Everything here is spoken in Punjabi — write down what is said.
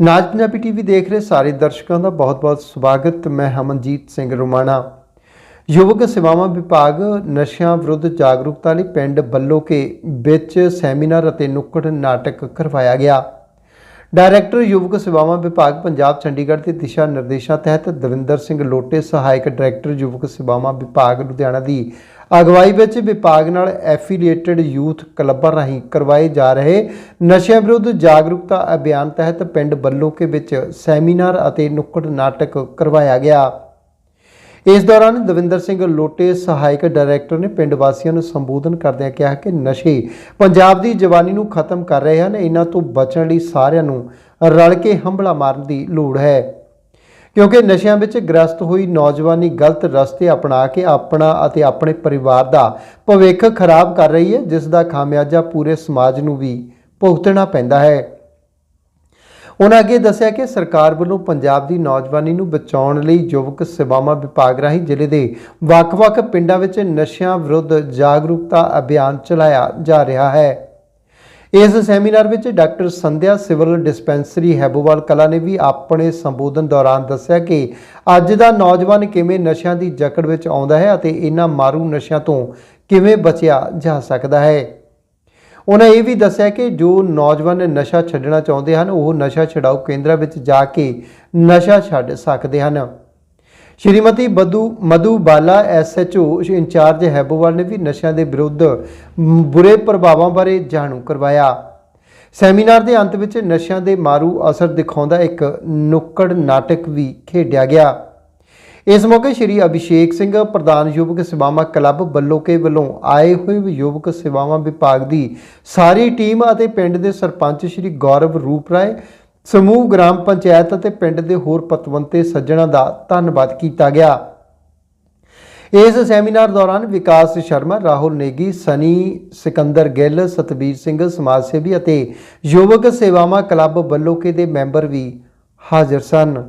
ਨਾਜ ਪੰਜਾਬੀ ਟੀਵੀ ਦੇਖ ਰਹੇ ਸਾਰੇ ਦਰਸ਼ਕਾਂ ਦਾ ਬਹੁਤ-ਬਹੁਤ ਸਵਾਗਤ। ਮੈਂ ਹਮਨਜੀਤ ਸਿੰਘ ਰੋਮਾਣਾ। ਯੁਵਕ ਸੇਵਾਵਾਂ ਵਿਭਾਗ ਨਸ਼ਿਆਂ ਵਿਰੁੱਧ ਜਾਗਰੂਕਤਾ ਲਈ ਪਿੰਡ ਬੱਲੋਕੇ ਵਿੱਚ ਸੈਮੀਨਾਰ ਅਤੇ ਨੁੱਕੜ ਨਾਟਕ ਕਰਵਾਇਆ ਗਿਆ। ਡਾਇਰੈਕਟਰ ਯੁਵਕ ਸੇਵਾਵਾਂ ਵਿਭਾਗ ਪੰਜਾਬ ਚੰਡੀਗੜ੍ਹ ਦੇ ਦਿਸ਼ਾ ਨਿਰਦੇਸ਼ਾਂ ਤਹਿਤ ਦਵਿੰਦਰ ਸਿੰਘ ਲੋਟੇ, ਸਹਾਇਕ ਡਾਇਰੈਕਟਰ ਯੁਵਕ ਸੇਵਾਵਾਂ ਵਿਭਾਗ ਲੁਧਿਆਣਾ ਦੀ ਅਗਵਾਈ ਵਿੱਚ ਵਿਭਾਗ ਨਾਲ ਐਫੀਲੀਏਟਡ ਯੂਥ ਕਲੱਬਾਂ ਰਾਹੀਂ ਕਰਵਾਏ ਜਾ ਰਹੇ ਨਸ਼ਿਆਂ ਵਿਰੁੱਧ ਜਾਗਰੂਕਤਾ ਅਭਿਆਨ ਤਹਿਤ ਪਿੰਡ ਬੱਲੋਕੇ ਵਿੱਚ ਸੈਮੀਨਾਰ ਅਤੇ ਨੁੱਕੜ ਨਾਟਕ ਕਰਵਾਇਆ ਗਿਆ। ਇਸ ਦੌਰਾਨ ਦਵਿੰਦਰ ਸਿੰਘ ਲੋਟੇ, ਸਹਾਇਕ ਡਾਇਰੈਕਟਰ ਨੇ ਪਿੰਡ ਵਾਸੀਆਂ ਨੂੰ ਸੰਬੋਧਨ ਕਰਦਿਆਂ ਕਿਹਾ ਕਿ ਨਸ਼ੇ ਪੰਜਾਬ ਦੀ ਜਵਾਨੀ ਨੂੰ ਖਤਮ ਕਰ ਰਹੇ ਹਨ, ਇਹਨਾਂ ਤੋਂ ਬਚਣ ਲਈ ਸਾਰਿਆਂ ਨੂੰ ਰਲ ਕੇ ਹੰਭਲਾ ਮਾਰਨ ਦੀ ਲੋੜ ਹੈ। ਕਿਉਂਕਿ ਨਸ਼ਿਆਂ ਵਿੱਚ ਗ੍ਰਸਤ ਹੋਈ ਨੌਜਵਾਨੀ ਗਲਤ ਰਸਤੇ ਅਪਣਾ ਕੇ ਆਪਣਾ ਅਤੇ ਆਪਣੇ ਪਰਿਵਾਰ ਦਾ ਭਵਿੱਖ ਖਰਾਬ ਕਰ ਰਹੀ ਹੈ, ਜਿਸ ਦਾ ਖਾਮਿਆਜ਼ਾ ਪੂਰੇ ਸਮਾਜ ਨੂੰ ਵੀ ਭੁਗਤਣਾ ਪੈਂਦਾ ਹੈ। ਉਹਨਾਂ ਅੱਗੇ ਦੱਸਿਆ ਕਿ ਸਰਕਾਰ ਵੱਲੋਂ ਪੰਜਾਬ ਦੀ ਨੌਜਵਾਨੀ ਨੂੰ ਬਚਾਉਣ ਲਈ ਯੁਵਕ ਸੇਵਾਵਾਂ ਵਿਭਾਗ ਰਾਹੀਂ ਜ਼ਿਲ੍ਹੇ ਦੇ ਵੱਖ-ਵੱਖ ਪਿੰਡਾਂ ਵਿੱਚ ਨਸ਼ਿਆਂ ਵਿਰੁੱਧ ਜਾਗਰੂਕਤਾ ਅਭਿਆਨ ਚਲਾਇਆ ਜਾ ਰਿਹਾ ਹੈ। ਇਸ ਸੈਮੀਨਾਰ ਵਿੱਚ doctor Sandhya civil dispensary Haibowal Kalan ਨੇ ਵੀ ਆਪਣੇ ਸੰਬੋਧਨ ਦੌਰਾਨ ਦੱਸਿਆ ਕਿ ਅੱਜ ਦਾ ਨੌਜਵਾਨ ਕਿਵੇਂ ਨਸ਼ਿਆਂ ਦੀ ਜਕੜ ਵਿੱਚ ਆਉਂਦਾ ਹੈ ਅਤੇ ਇਹਨਾਂ ਮਾਰੂ ਨਸ਼ਿਆਂ ਤੋਂ ਕਿਵੇਂ ਬਚਿਆ ਜਾ ਸਕਦਾ ਹੈ। ਉਹਨਾਂ ਇਹ ਵੀ ਦੱਸਿਆ ਕਿ ਜੋ ਨੌਜਵਾਨ ਨਸ਼ਾ ਛੱਡਣਾ ਚਾਹੁੰਦੇ ਹਨ, ਉਹ ਨਸ਼ਾ ਛਡਾਊ ਕੇਂਦਰਾਂ ਵਿੱਚ ਜਾ ਕੇ ਨਸ਼ਾ ਛੱਡ ਸਕਦੇ ਹਨ। ਸ਼੍ਰੀਮਤੀ ਬਦੂ, ਮਧੂ ਬਾਲਾ ਐਸਐਚਓ ਇੰਚਾਰਜ ਹੈਬੋਵਾਲ ਨੇ ਵੀ ਨਸ਼ਿਆਂ ਦੇ ਵਿਰੁੱਧ ਬੁਰੇ ਪ੍ਰਭਾਵਾਂ ਬਾਰੇ ਜਾਣੂ ਕਰਵਾਇਆ। ਸੈਮੀਨਾਰ ਦੇ ਅੰਤ ਵਿੱਚ ਨਸ਼ਿਆਂ ਦੇ ਮਾਰੂ ਅਸਰ ਦਿਖਾਉਂਦਾ ਇੱਕ ਨੁੱਕੜ ਨਾਟਕ ਵੀ ਖੇਡਿਆ ਗਿਆ। ਇਸ ਮੌਕੇ ਸ਼੍ਰੀ ਅਭਿਸ਼ੇਕ ਸਿੰਘ ਪ੍ਰਧਾਨ ਯੁਵਕ ਸੇਵਾਵਾਂ ਕਲੱਬ ਬੱਲੋਕੇ ਵੱਲੋਂ ਆਏ ਹੋਏ ਯੁਵਕ ਸੇਵਾਵਾਂ ਵਿਭਾਗ ਦੀ ਸਾਰੀ ਟੀਮ ਅਤੇ ਪਿੰਡ ਦੇ ਸਰਪੰਚ ਸ਼੍ਰੀ ਗੌਰਵ ਰੂਪ ਰਾਏ, ਸਮੂਹ ਗ੍ਰਾਮ ਪੰਚਾਇਤ ਅਤੇ ਪਿੰਡ ਦੇ ਹੋਰ ਪਤਵੰਤੇ ਸੱਜਣਾ ਦਾ ਧੰਨਵਾਦ ਕੀਤਾ ਗਿਆ। ਇਸ ਸੈਮੀਨਾਰ ਦੌਰਾਨ ਵਿਕਾਸ ਸ਼ਰਮਾ, ਰਾਹੁਲ ਨੇਗੀ, ਸਨੀ ਸਿਕੰਦਰ ਗਿੱਲ ਸਤਬੀਰ ਸਿੰਘ ਸਮਾਜ ਸੇਵੀ ਅਤੇ ਯੁਵਕ ਸੇਵਾਵਾਂ ਕਲੱਬ ਬੱਲੋਕੇ ਦੇ ਮੈਂਬਰ ਵੀ ਹਾਜ਼ਰ ਸਨ।